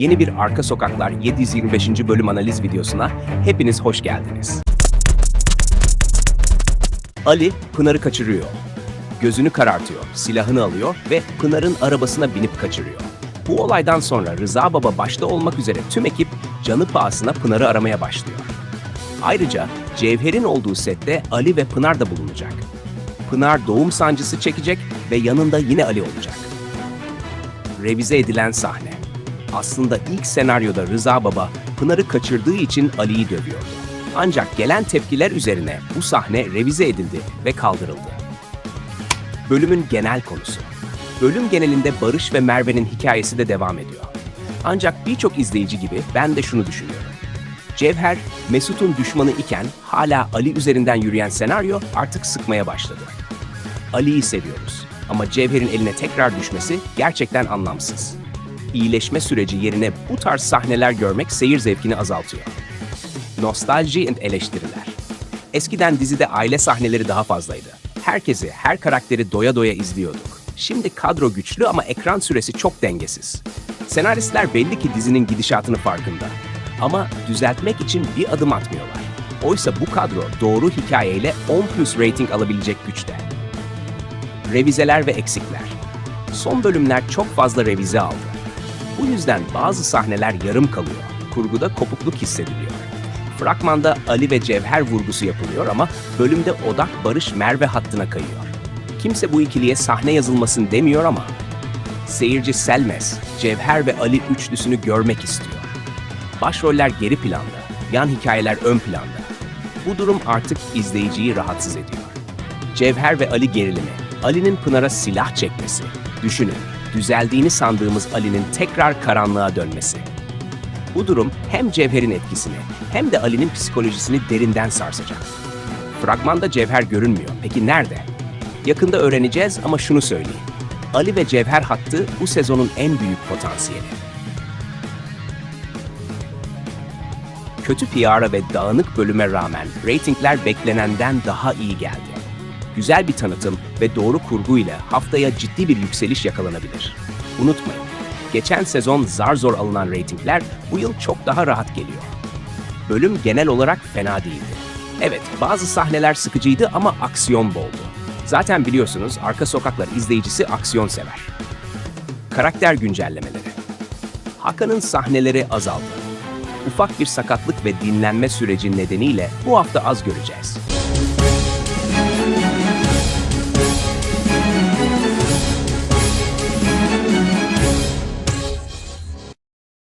Yeni bir Arka Sokaklar 725. bölüm analiz videosuna hepiniz hoş geldiniz. Ali Pınar'ı kaçırıyor. Gözünü karartıyor, silahını alıyor ve Pınar'ın arabasına binip kaçırıyor. Bu olaydan sonra Rıza Baba başta olmak üzere tüm ekip canı pahasına Pınar'ı aramaya başlıyor. Ayrıca Cevher'in olduğu sette Ali ve Pınar da bulunacak. Pınar doğum sancısı çekecek ve yanında yine Ali olacak. Revize edilen sahne. Aslında ilk senaryoda Rıza Baba Pınar'ı kaçırdığı için Ali'yi dövüyordu. Ancak gelen tepkiler üzerine bu sahne revize edildi ve kaldırıldı. Bölümün genel konusu. Bölüm genelinde Barış ve Merve'nin hikayesi de devam ediyor. Ancak birçok izleyici gibi ben de şunu düşünüyorum. Cevher, Mesut'un düşmanı iken hala Ali üzerinden yürüyen senaryo artık sıkmaya başladı. Ali'yi seviyoruz ama Cevher'in eline tekrar düşmesi gerçekten anlamsız. İyileşme süreci yerine bu tarz sahneler görmek seyir zevkini azaltıyor. Nostalji and eleştiriler. Eskiden dizide aile sahneleri daha fazlaydı. Herkesi, her karakteri doya doya izliyorduk. Şimdi kadro güçlü ama ekran süresi çok dengesiz. Senaristler belli ki dizinin gidişatını farkında. Ama düzeltmek için bir adım atmıyorlar. Oysa bu kadro doğru hikayeyle 10 plus rating alabilecek güçte. Revizeler ve eksikler. Son bölümler çok fazla revize aldı. Bu yüzden bazı sahneler yarım kalıyor. Kurguda kopukluk hissediliyor. Fragmanda Ali ve Cevher vurgusu yapılıyor ama bölümde odak Barış Merve hattına kayıyor. Kimse bu ikiliye sahne yazılmasın demiyor ama seyirci Selmes, Cevher ve Ali üçlüsünü görmek istiyor. Başroller geri planda, yan hikayeler ön planda. Bu durum artık izleyiciyi rahatsız ediyor. Cevher ve Ali gerilimi, Ali'nin Pınar'a silah çekmesi. Düşünün, düzeldiğini sandığımız Ali'nin tekrar karanlığa dönmesi. Bu durum hem Cevher'in etkisini hem de Ali'nin psikolojisini derinden sarsacak. Fragmanda Cevher görünmüyor. Peki nerede? Yakında öğreneceğiz ama şunu söyleyeyim. Ali ve Cevher hattı bu sezonun en büyük potansiyeli. Kötü PR'a ve dağınık bölüme rağmen reytingler beklenenden daha iyi geldi. Güzel bir tanıtım ve doğru kurguyla haftaya ciddi bir yükseliş yakalanabilir. Unutmayın, geçen sezon zar zor alınan reytingler bu yıl çok daha rahat geliyor. Bölüm genel olarak fena değildi. Evet, bazı sahneler sıkıcıydı ama aksiyon boldu. Zaten biliyorsunuz Arka Sokaklar izleyicisi aksiyon sever. Karakter güncellemeleri. Hakan'ın sahneleri azaldı. Ufak bir sakatlık ve dinlenme süreci nedeniyle bu hafta az göreceğiz.